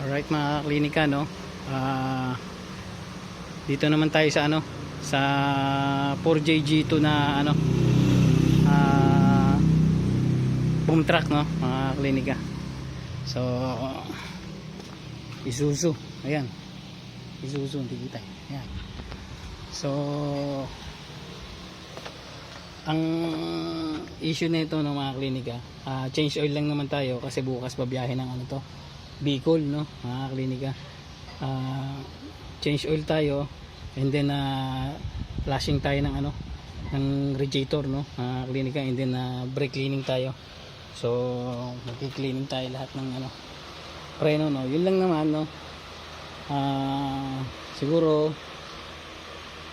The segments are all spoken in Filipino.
Alright mga klinika no. Ah dito naman tayo sa ano sa 4JG2 na ano ah boom truck no mga klinika. So Isuzu. Ayan. Isuzu hindi kita. Ayan. So ang issue nito ng mga klinika, ah, change oil lang naman tayo kasi bukas babiyahe ng ano to, Bicol no, mga klinika. Ah, change oil tayo and then ah, flashing tayo ng ano ng radiator no, mga klinika and then ah, brake cleaning tayo. So magki-cleaning tayo lahat ng ano preno no. Yun lang naman no. Ah, siguro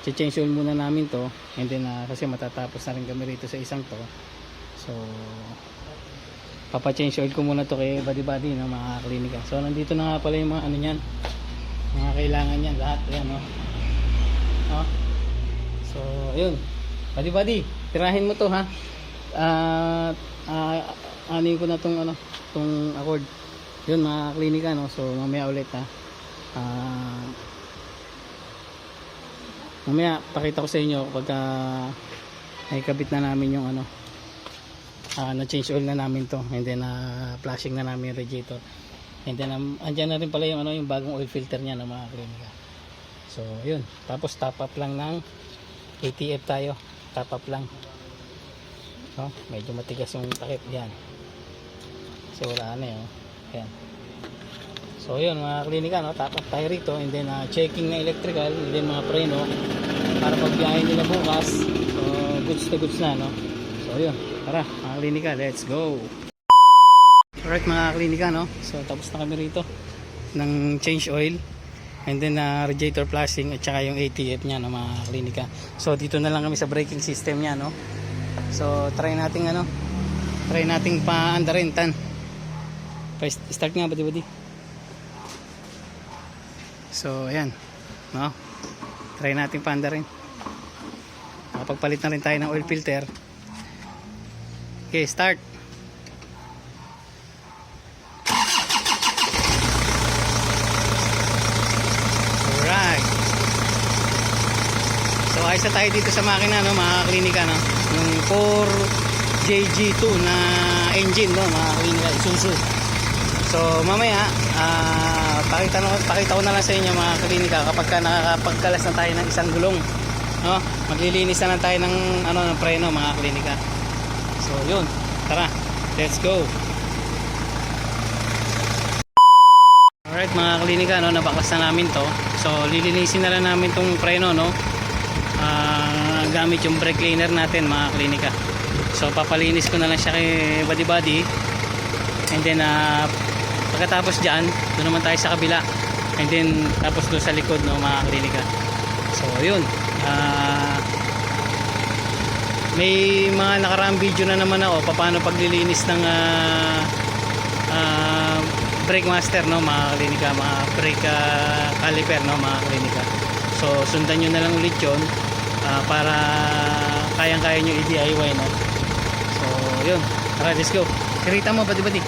change oil muna namin to and then ah, kasi matatapos na rin kami rito sa isang to so papa-change oil ko muna to kay body body no, mga klinika. So nandito na nga pala yung mga ano nyan mga kailangan yan lahat yan no. No? So ayun. Body body tirahin mo to ha. At uh, anin ko na tong ano tong accord. Yun mga klinika no. So mamaya ulit ha. Ah mamaya pakita ko sa inyo kapag ay kabit na namin yung ano ah, na change oil na namin to. And then ah, flashing na namin radiator. And then um, andyan na rin pala yung ano yung bagong oil filter niya ng mga klinika so yun. Tapos top up lang ng ATF tayo. Top up lang. No? medyo matigas yung takip. Yan. So wala na yun yan. So yun mga klinika no, top up tayo rito. And then uh, checking na electrical. And then mga preno. Para pagbiyahe nila bukas. So goods to goods na no. So yun, tara mga klinika, let's go. Alright mga klinika no. So tapos na kami rito ng change oil and then uh, radiator flashing at saka yung ATF niya no mga klinika. So dito na lang kami sa braking system niya no. So try nating ano, try nating pa-andarin tan. Pa-start nga ba di? So, ayan. No? Try natin panda rin. Nakapagpalit na rin tayo ng oil filter. Okay, start. Alright. So, ayos na tayo dito sa makina, no, mga klinika, no? Yung 4JG2 na engine, no, mga klinika, Isuzu. So mamaya, ah, pakita, na, pakita ko na lang sa inyo mga klinika kapag ka nakakapagkalas na tayo ng isang gulong. No? Maglilinis na lang tayo ng, ano, ng preno mga klinika. So yun, tara, let's go. Alright mga klinika, no, nabaklas na namin to. So lilinisin na lang namin tong preno, no? Ah, gamit yung brake cleaner natin mga klinika. So papalinis ko na lang siya kay body body. And then ah, pagkatapos dyan doon naman tayo sa kabila and then tapos doon sa likod no mga klinika so yun ah may mga nakaraang video na naman ako paano paglilinis ng ah ah, brake master no mga klinika mga brake ah, caliper no mga klinika. So sundan nyo na lang ulit yun ah, para kayang kaya nyo i-DIY no. So yun. Tara let's go. Kirita mo bati bati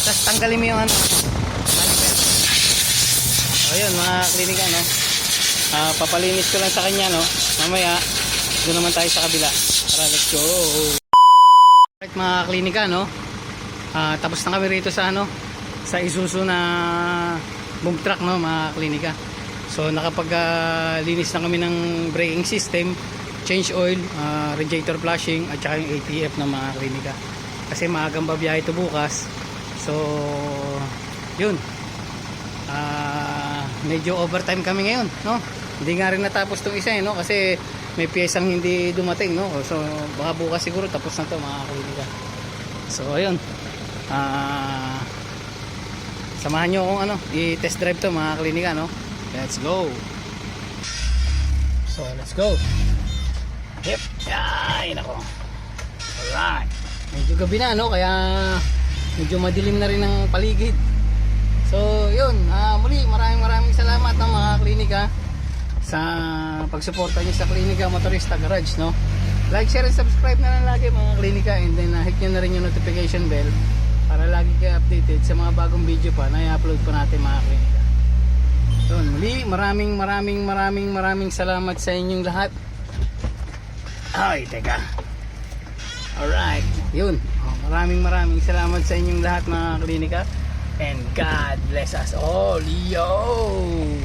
Tapos tanggalin mo yung ano. O yun mga klinika no. Ah, papalinis ko lang sa kanya no. Mamaya doon naman tayo sa kabila. Tara let's go. Alright mga klinika no. Ah, tapos na kami rito sa ano sa Isuzu na boom truck no mga klinika. So nakapag-linis na kami ng braking system, change oil, ah, radiator flashing at saka yung ATF ng mga klinika. Kasi maagang babiyahe ito bukas. So, yun. Ah, medyo overtime kami ngayon, no? Hindi nga rin natapos 'tong isa, eh, no? Kasi may piyesang hindi dumating, no? So, baka bukas siguro tapos na 'to, mga kaibigan. So, ayun. Ah, samahan nyo akong ano, i-test drive 'to, mga klinika, no? Let's go. So, let's go. Yep. Ay, nako. Alright. Medyo gabi na, no? Kaya medyo madilim na rin ang paligid So, yun. ah, muli, maraming maraming salamat ng mga klinika sa pagsuporta niyo sa Klinika Motorista Garage, no? Like, share, and subscribe na lang lagi mga klinika and then uh, hit nyo na rin yung notification bell para lagi kayo updated sa mga bagong video pa na i-upload po natin mga klinika. Yun, muli, maraming maraming maraming maraming salamat sa inyong lahat. Ay, teka. Alright, yun. Maraming maraming salamat sa inyong lahat mga klinika. And God bless us all. Yo!